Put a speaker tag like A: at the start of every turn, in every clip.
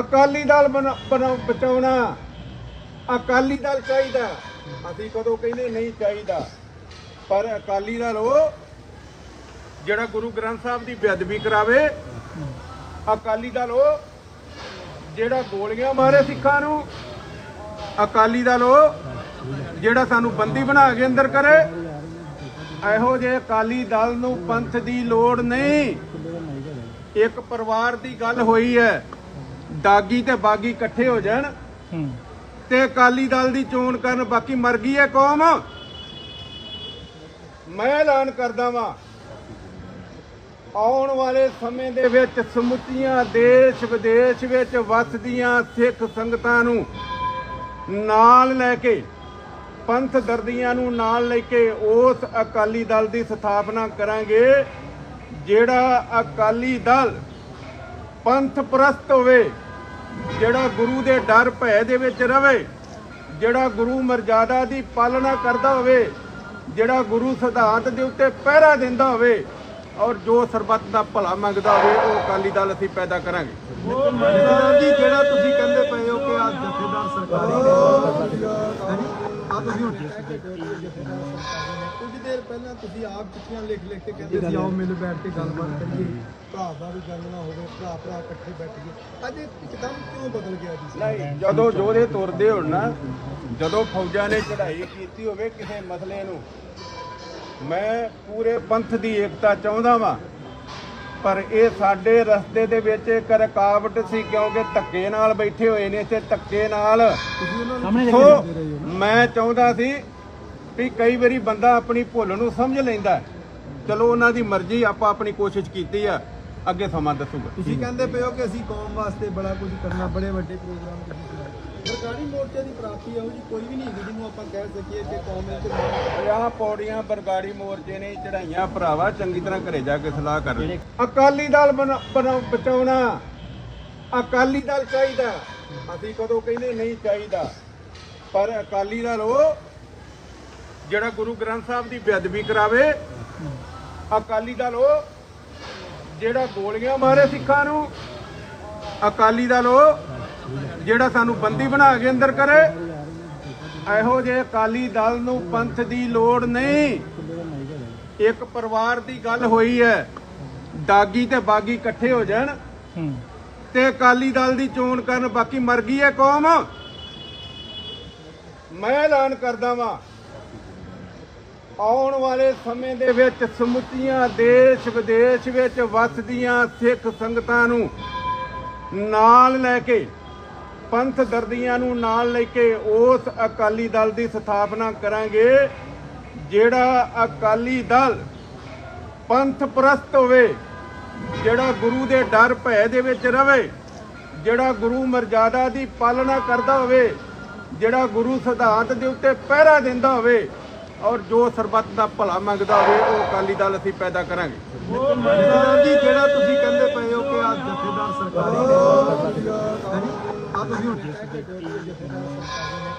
A: ਅਕਾਲੀ ਦਲ ਬਣਾ- ਬਣਾ- ਬਚਾਉਣਾ। ਅਕਾਲੀ ਦਲ ਚਾਹੀਦਾ। ਅਸੀਂ ਕਦੋਂ ਕਹਿੰਦੇ ਨਹੀਂ ਚਾਹੀਦਾ। ਪਰ ਅਕਾਲੀ ਦਲ ਉਹ, ਜਿਹੜਾ ਗੁਰੂ ਗ੍ਰੰਥ ਸਾਹਿਬ ਦੀ ਬੇਅਦਬੀ ਕਰਾਵੇ, ਅਕਾਲੀ ਦਲ ਉਹ, ਜਿਹੜਾ ਗੋਲੀਆਂ ਮਾਰੇ ਸਿੱਖਾਂ ਨੂੰ, ਅਕਾਲੀ ਦਲ ਉਹ, ਜਿਹੜਾ ਸਾਨੂੰ ਬੰਦੀ ਬਣਾ ਕੇ ਅੰਦਰ ਕਰੇ। ਇਹੋ ਜਿਹੇ ਅਕਾਲੀ ਦਲ ਨੂੰ ਪੰਥ ਦੀ ਲੋੜ ਨਹੀਂ। ਇੱਕ ਪਰਿਵਾਰ ਦੀ ਗੱਲ ਹੋਈ ਹੈ। ਦਾਗੀ ਤੇ ਬਾਗੀ ਇਕੱਠੇ ਹੋ ਜਾਣ। ਤੇ ਅਕਾਲੀ ਦਲ ਦੀ ਚੋਣ ਕਰਨ ਬਾਕੀ ਮਰ ਗਈ ਹੈ ਕੌਮ। ਮੈਂ ਐਲਾਨ ਕਰਦਾ ਵਾਂ ਆਉਣ ਵਾਲੇ ਸਮੇਂ ਦੇ ਵਿੱਚ ਸਮੁੱਚੀਆਂ ਦੇਸ਼ ਵਿਦੇਸ਼ ਵਿੱਚ ਵਸਦੀਆਂ ਸਿੱਖ ਸੰਗਤਾਂ ਨੂੰ ਨਾਲ ਲੈ ਕੇ ਪੰਥ ਦਰਦੀਆਂ ਨੂੰ ਨਾਲ ਲੈ ਕੇ ਉਸ ਅਕਾਲੀ ਦਲ ਦੀ ਸਥਾਪਨਾ ਕਰਾਂਗੇ ਜਿਹੜਾ ਅਕਾਲੀ ਦਲ ਪੰਥ ਪ੍ਰਸਤ ਹੋਵੇ। ਜਿਹੜਾ ਗੁਰੂ ਦੇ ਡਰ ਭੈ ਦੇ ਵਿੱਚ ਰਵੇ, ਜਿਹੜਾ ਗੁਰੂ ਮਰਜ਼ਾਦਾ ਦੀ ਪਾਲਣਾ ਕਰਦਾ ਹੋਵੇ, ਜਿਹੜਾ ਗੁਰੂ ਸਿਧਾਂਤ ਦੇ ਉੱਤੇ ਪਹਿਰਾ ਦਿੰਦਾ ਹੋਵੇ ਔਰ ਜੋ ਸਰਬੱਤ ਦਾ ਭਲਾ ਮੰਗਦਾ ਹੋਵੇ, ਉਹ ਅਕਾਲੀ ਦਲ ਅਸੀਂ ਪੈਦਾ ਕਰਾਂਗੇ।
B: ਜੀ, ਜਿਹੜਾ ਤੁਸੀਂ ਕਹਿੰਦੇ ਪਏ ਹੋ ਕਿ ਆ ਜਥੇਦਾਰ ਸਰਕਾਰੀ ਕੁਝ ਦੇਰ ਪਹਿਲਾਂ ਤੁਸੀਂ ਆਪ ਚਿੱਠੀਆਂ ਲਿਖ ਲਿਖ ਕੇ ਕਹਿੰਦੇ ਸੀ, ਆਓ ਮਿਲ ਬੈਠ ਕੇ ਗੱਲਬਾਤ ਕਰੀਏ। ਭਰਾ ਦਾ ਵੀ ਗੱਲ ਨਾ ਹੋਵੇ ਭਰਾ ਭਰਾ ਇਕੱਠੇ ਬੈਠੀਏ ਅੱਜ ਇਹ ਇੱਕਦਮ ਕਿਉਂ ਬਦਲ ਗਿਆ ਜੀ?
A: ਨਹੀਂ ਜਦੋਂ ਜੋਧੇ ਤੁਰਦੇ ਹੋਣ ਨਾ ਜਦੋਂ ਫੌਜਾਂ ਨੇ ਚੜ੍ਹਾਈ ਕੀਤੀ ਹੋਵੇ ਕਿਸੇ ਮਸਲੇ ਨੂੰ ਮੈਂ ਪੂਰੇ ਪੰਥ ਦੀ ਏਕਤਾ ਚਾਹੁੰਦਾ ਵਾਂ ਪਰ ਇਹ ਸਾਡੇ ਰਸਤੇ ਦੇ ਵਿੱਚ ਇੱਕ ਰੁਕਾਵਟ ਸੀ ਕਿਉਂਕਿ ਧੱਕੇ ਨਾਲ ਬੈਠੇ ਹੋਏ ਨੇ ਇੱਥੇ ਧੱਕੇ ਨਾਲ ਸੋ ਮੈਂ ਚਾਹੁੰਦਾ ਸੀ ਵੀ ਕਈ ਵਾਰੀ ਬੰਦਾ ਆਪਣੀ ਭੁੱਲ ਨੂੰ ਸਮਝ ਲੈਂਦਾ। ਚਲੋ ਉਹਨਾਂ ਦੀ ਮਰਜ਼ੀ ਆਪਾਂ ਆਪਣੀ ਕੋਸ਼ਿਸ਼ ਕੀਤੀ ਆ। ਅੱਗੇ ਸਮਾਂ ਦੱਸੂਗਾ।
B: ਤੁਸੀਂ ਕਹਿੰਦੇ ਪਏ ਹੋ ਕਿ ਅਸੀਂ ਕੌਮ ਵਾਸਤੇ ਬੜਾ ਕੁਝ ਕਰਨਾ ਬੜੇ ਵੱਡੇ ਪ੍ਰੋਗਰਾਮ ਤੁਸੀਂ ਚਲਾਏ ਸਰਕਾਰੀ ਮੋਰਚੇ ਦੀ ਪ੍ਰਾਪਤੀ ਇਹੋ ਜੀ ਕੋਈ ਵੀ ਨਹੀਂ ਹੈਗੀ ਜਿਹਨੂੰ ਆਪਾਂ ਕਹਿ ਸਕੀਏ ਕਿ ਕੌਮ ਵਿੱਚ
A: ਆਹ ਪੌੜੀਆਂ ਬਰਗਾੜੀ ਮੋਰਚੇ ਨੇ ਚੜਾਈਆਂ ਭਰਾਵਾ ਚੰਗੀ ਤਰ੍ਹਾਂ ਘਰੇ ਜਾ ਕੇ ਸਲਾਹ ਕਰ ਅਕਾਲੀ ਦਲ ਬਚਾਉਣਾ ਅਕਾਲੀ ਦਲ ਚਾਹੀਦਾ। ਅਸੀਂ ਕਦੋਂ ਕਹਿੰਦੇ ਨਹੀਂ ਚਾਹੀਦਾ। ਪਰ ਅਕਾਲੀ ਦਲ ਉਹ ਜਿਹੜਾ ਗੁਰੂ ਗ੍ਰੰਥ ਸਾਹਿਬ ਦੀ ਬੇਅਦਬੀ ਕਰਾਵੇ ਅਕਾਲੀ ਦਲ ਉਹ ਜਿਹੜਾ ਗੋਲੀਆਂ ਮਾਰੇ ਸਿੱਖਾਂ ਨੂੰ ਅਕਾਲੀ ਦਲ ਉਹ ਜਿਹੜਾ ਸਾਨੂੰ ਬੰਦੀ ਬਣਾ ਕੇ ਅੰਦਰ ਕਰੇ। ਇਹੋ ਜਿਹੇ ਅਕਾਲੀ ਦਲ ਨੂੰ ਪੰਥ ਦੀ ਲੋੜ ਨਹੀਂ। ਇੱਕ ਪਰਿਵਾਰ ਦੀ ਗੱਲ ਹੋਈ ਹੈ ਦਾਗੀ ਤੇ ਬਾਗੀ ਇਕੱਠੇ ਹੋ ਜਾਣ। ਤੇ ਅਕਾਲੀ ਦਲ ਦੀ ਚੋਣ ਕਰਨ ਬਾਕੀ ਮਰ ਗਈ ਹੈ ਕੌਮ। ਮੈਂ ਐਲਾਨ ਕਰਦਾ ਵਾਂ ਆਉਣ ਵਾਲੇ ਸਮੇਂ ਦੇ ਵਿੱਚ ਸਮੁੱਚੀਆਂ ਦੇਸ਼ ਵਿਦੇਸ਼ ਵਿੱਚ ਵੱਸਦੀਆਂ ਸਿੱਖ ਸੰਗਤਾਂ ਨੂੰ ਨਾਲ ਲੈ ਕੇ, ਪੰਥ ਦਰਦੀਆਂ ਨੂੰ ਨਾਲ ਲੈ ਕੇ ਉਸ ਅਕਾਲੀ ਦਲ ਦੀ ਸਥਾਪਨਾ ਕਰਾਂਗੇ, ਜਿਹੜਾ ਅਕਾਲੀ ਦਲ ਪੰਥ ਪ੍ਰਸਤ ਹੋਵੇ, ਜਿਹੜਾ ਗੁਰੂ ਦੇ ਡਰ ਭੈ ਦੇ ਵਿੱਚ ਰਵੇ, ਜਿਹੜਾ ਗੁਰੂ ਮਰਜ਼ਾਦਾ ਦੀ ਪਾਲਣਾ ਕਰਦਾ ਹੋਵੇ, ਜਿਹੜਾ ਗੁਰੂ ਸਿਧਾਂਤ ਦੇ ਉੱਤੇ ਪਹਿਰਾ ਦਿੰਦਾ ਹੋਵੇ ਔਰ ਜੋ ਸਰਬੱਤ ਦਾ ਭਲਾ ਮੰਗਦਾ ਹੋਵੇ, ਉਹ ਅਕਾਲੀ ਦਲ ਅਸੀਂ ਪੈਦਾ ਕਰਾਂਗੇ।
B: ਜੀ ਜਿਹੜਾ ਤੁਸੀਂ ਕਹਿੰਦੇ ਪਏ ਹੋ ਕਿ ਆ ਜਥੇਦਾਰ ਸਰਕਾਰੀ ਆ ਤੁਸੀਂ ਹੁਣ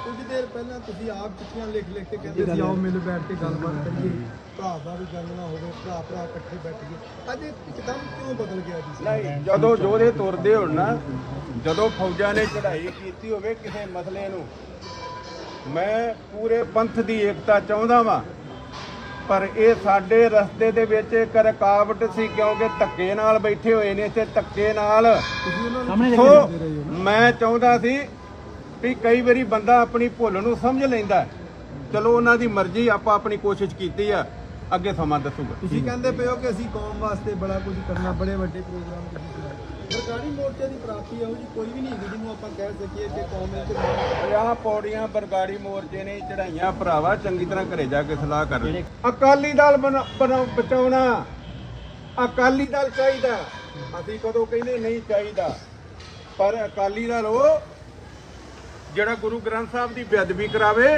B: ਕੁਝ ਦੇਰ ਪਹਿਲਾਂ ਤੁਸੀਂ ਆਪ ਚਿੱਠੀਆਂ ਲਿਖ ਲਿਖ ਕੇ ਕਹਿੰਦੇ ਸੀ, ਆਓ ਮਿਲ ਬੈਠ ਕੇ ਗੱਲਬਾਤ ਕਰੀਏ। ਭਰਾ ਦਾ ਵੀ ਗੱਲ ਨਾ ਹੋਵੇ, ਭਰਾ ਭਰਾ ਇਕੱਠੇ ਬੈਠੀਏ ਅੱਜ ਇੱਕਦਮ ਕਿਉਂ ਬਦਲ ਗਿਆ ਜੀ?
A: ਨਹੀਂ, ਜਦੋਂ ਜੋਰੇ ਤੁਰਦੇ ਹੋਣ ਨਾ, ਜਦੋਂ ਫੌਜਾਂ ਨੇ ਚੜ੍ਹਾਈ ਕੀਤੀ ਹੋਵੇ ਕਿਸੇ ਮਸਲੇ ਨੂੰ ਮੈਂ ਪੂਰੇ ਪੰਥ ਦੀ ਏਕਤਾ ਚਾਹੁੰਦਾ ਵਾਂ ਪਰ ਇਹ ਸਾਡੇ ਰਸਤੇ ਦੇ ਵਿੱਚ ਇੱਕ ਰੁਕਾਵਟ ਸੀ ਕਿਉਂਕਿ ਧੱਕੇ ਨਾਲ ਬੈਠੇ ਹੋਏ ਨੇ ਇੱਥੇ ਧੱਕੇ ਨਾਲ ਸੋ ਮੈਂ ਚਾਹੁੰਦਾ ਸੀ ਵੀ ਕਈ ਵਾਰੀ ਬੰਦਾ ਆਪਣੀ ਭੁੱਲ ਨੂੰ ਸਮਝ ਲੈਂਦਾ। ਚਲੋ ਉਹਨਾਂ ਦੀ ਮਰਜ਼ੀ ਆਪਾਂ ਆਪਣੀ ਕੋਸ਼ਿਸ਼ ਕੀਤੀ ਆ ਅੱਗੇ ਸਮਾਂ ਦੱਸੂਗਾ।
B: ਤੁਸੀਂ ਕਹਿੰਦੇ ਪਏ ਹੋ ਕਿ ਅਸੀਂ ਕੌਮ ਵਾਸਤੇ ਬੜਾ ਕੁਝ ਕਰਨਾ ਬੜੇ ਵੱਡੇ ਪ੍ਰੋਗਰਾਮ ਤੁਸੀਂ ਚਲਾਏ ਸਰਕਾਰੀ ਮੋਰਚੇ ਦੀ ਪ੍ਰਾਪਤੀ ਇਹੋ ਜੀ ਕੋਈ ਵੀ ਨਹੀਂ ਹੈਗੀ ਜਿਹਨੂੰ ਆਪਾਂ ਕਹਿ ਸਕੀਏ ਕਿ ਕੌਮ ਵਿੱਚ
A: ਆਹ ਪੌੜੀਆਂ ਬਰਗਾੜੀ ਮੋਰਚੇ ਨੇ ਚੜਾਈਆਂ ਭਰਾਵਾ ਚੰਗੀ ਤਰ੍ਹਾਂ ਘਰੇ ਜਾ ਕੇ ਸਲਾਹ ਕਰ। ਅਕਾਲੀ ਦਲ ਬਚਾਉਣਾ ਅਕਾਲੀ ਦਲ ਚਾਹੀਦਾ। ਅਸੀਂ ਕਦੋਂ ਕਹਿੰਦੇ ਨਹੀਂ ਚਾਹੀਦਾ। ਪਰ ਅਕਾਲੀ ਦਲ ਉਹ ਜਿਹੜਾ ਗੁਰੂ ਗ੍ਰੰਥ ਸਾਹਿਬ ਦੀ ਬੇਅਦਬੀ ਕਰਾਵੇ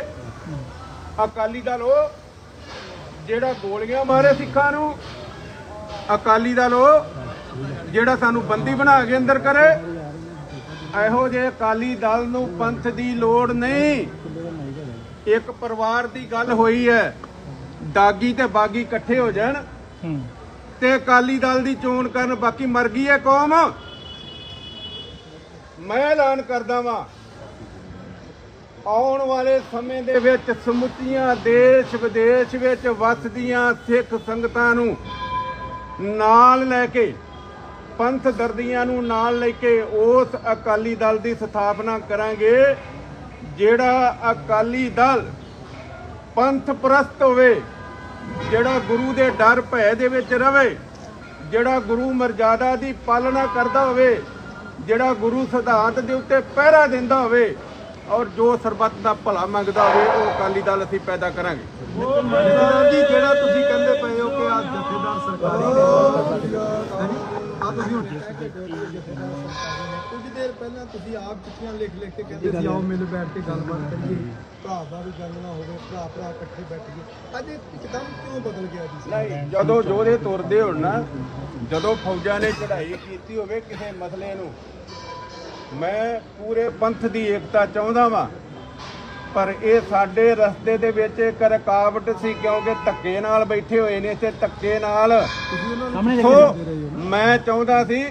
A: ਅਕਾਲੀ ਦਲ ਉਹ ਜਿਹੜਾ ਗੋਲੀਆਂ ਮਾਰੇ ਸਿੱਖਾਂ ਨੂੰ ਅਕਾਲੀ ਦਲ ਉਹ ਜਿਹੜਾ ਸਾਨੂੰ ਬੰਦੀ ਬਣਾ ਕੇ ਅੰਦਰ ਕਰੇ। ਇਹੋ ਜਿਹੇ ਅਕਾਲੀ ਦਲ ਨੂੰ ਪੰਥ ਦੀ ਲੋੜ ਨਹੀਂ। ਇੱਕ ਪਰਿਵਾਰ ਦੀ ਗੱਲ ਹੋਈ ਹੈ ਦਾਗੀ ਤੇ ਬਾਗੀ ਇਕੱਠੇ ਹੋ ਜਾਣ। ਤੇ ਅਕਾਲੀ ਦਲ ਦੀ ਚੋਣ ਕਰਨ ਬਾਕੀ ਮਰ ਗਈ ਹੈ ਕੌਮ। ਮੈਂ ਐਲਾਨ ਕਰਦਾ ਵਾਂ ਆਉਣ ਵਾਲੇ ਸਮੇਂ ਦੇ ਵਿੱਚ ਸਮੁੱਚੀਆਂ ਦੇਸ਼ ਵਿਦੇਸ਼ ਵਿੱਚ ਵੱਸਦੀਆਂ ਸਿੱਖ ਸੰਗਤਾਂ ਨੂੰ ਨਾਲ ਲੈ ਕੇ, ਪੰਥ ਦਰਦੀਆਂ ਨੂੰ ਨਾਲ ਲੈ ਕੇ ਉਸ ਅਕਾਲੀ ਦਲ ਦੀ ਸਥਾਪਨਾ ਕਰਾਂਗੇ, ਜਿਹੜਾ ਅਕਾਲੀ ਦਲ ਪੰਥ ਪ੍ਰਸਤ ਹੋਵੇ, ਜਿਹੜਾ ਗੁਰੂ ਦੇ ਡਰ ਭੈ ਦੇ ਵਿੱਚ ਰਵੇ, ਜਿਹੜਾ ਗੁਰੂ ਮਰਜ਼ਾਦਾ ਦੀ ਪਾਲਣਾ ਕਰਦਾ ਹੋਵੇ, ਜਿਹੜਾ ਗੁਰੂ ਸਿਧਾਂਤ ਦੇ ਉੱਤੇ ਪਹਿਰਾ ਦਿੰਦਾ ਹੋਵੇ ਔਰ ਜੋ ਸਰਬੱਤ ਦਾ ਭਲਾ ਮੰਗਦਾ ਹੋਵੇ, ਉਹ ਅਕਾਲੀ ਦਲ ਅਸੀਂ ਪੈਦਾ ਕਰਾਂਗੇ।
B: ਜਥੇਦਾਰ ਜੀ, ਜਿਹੜਾ ਤੁਸੀਂ ਕਹਿੰਦੇ ਪਏ ਹੋ ਕਿ ਆ ਜਥੇਦਾਰ ਸਰਕਾਰੀ ਆ ਤੁਸੀਂ ਹੁਣ ਕੁਝ ਦੇਰ ਪਹਿਲਾਂ ਤੁਸੀਂ ਆਪ ਚਿੱਠੀਆਂ ਲਿਖ ਲਿਖ ਕੇ ਕਹਿੰਦੇ ਸੀ, ਆਓ ਮਿਲ ਬੈਠ ਕੇ ਗੱਲਬਾਤ ਕਰੀਏ। ਭਰਾ ਦਾ ਵੀ ਗੱਲ ਨਾ ਹੋਵੇ, ਭਰਾ ਭਰਾ ਇਕੱਠੇ ਬੈਠ ਅੱਜ ਇਹ ਇੱਕਦਮ ਕਿਉਂ ਬਦਲ ਗਿਆ ਜੀ?
A: ਨਹੀਂ, ਜਦੋਂ ਜੋਧੇ ਤੁਰਦੇ ਹੋਣ ਨਾ, ਜਦੋਂ ਫੌਜਾਂ ਨੇ ਚੜ੍ਹਾਈ ਕੀਤੀ ਹੋਵੇ ਕਿਸੇ ਮਸਲੇ ਨੂੰ ਮੈਂ ਪੂਰੇ ਪੰਥ ਦੀ ਏਕਤਾ ਚਾਹੁੰਦਾ ਵਾਂ ਪਰ ਇਹ ਸਾਡੇ ਰਸਤੇ ਦੇ ਵਿੱਚ ਇੱਕ ਰੁਕਾਵਟ ਸੀ ਕਿਉਂਕਿ ਧੱਕੇ ਨਾਲ ਬੈਠੇ ਹੋਏ ਨੇ ਤੇ ਧੱਕੇ ਨਾਲ ਸੋ ਮੈਂ ਚਾਹੁੰਦਾ ਸੀ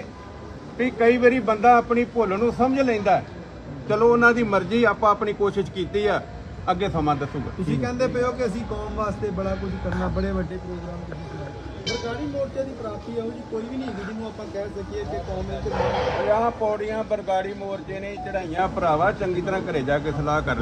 A: ਵੀ ਕਈ ਵਾਰੀ ਬੰਦਾ ਆਪਣੀ ਭੁੱਲ ਨੂੰ ਸਮਝ ਲੈਂਦਾ। ਚਲੋ ਉਹਨਾਂ ਦੀ ਮਰਜ਼ੀ ਆਪਾਂ ਆਪਣੀ ਕੋਸ਼ਿਸ਼ ਕੀਤੀ ਆ ਅੱਗੇ ਸਮਾਂ ਦੱਸੂਗਾ।
B: ਤੁਸੀਂ ਕਹਿੰਦੇ ਪਏ ਹੋ ਕਿ ਅਸੀਂ ਕੌਮ ਵਾਸਤੇ ਬੜਾ ਕੁਝ ਕਰਨਾ ਬੜੇ ਵੱਡੇ ਪ੍ਰੋਗਰਾਮ ਤੁਸੀਂ ਚਲਾਏ ਸਰਕਾਰੀ ਮੋਰਚੇ ਦੀ ਪ੍ਰਾਪਤੀ ਇਹੋ ਜੀ ਕੋਈ ਵੀ ਨਹੀਂ ਹੈਗੀ ਜਿਹਨੂੰ ਆਪਾਂ ਕਹਿ ਸਕੀਏ ਕਿ ਕੌਮ ਵਿੱਚ
A: ਪੰਜਾਹ ਪੌੜੀਆਂ ਬਰਗਾੜੀ ਮੋਰਚੇ ਨੇ ਚੜਾਈਆਂ ਭਰਾਵਾ ਚੰਗੀ ਤਰ੍ਹਾਂ ਘਰੇ ਜਾ ਕੇ ਸਲਾਹ ਕਰ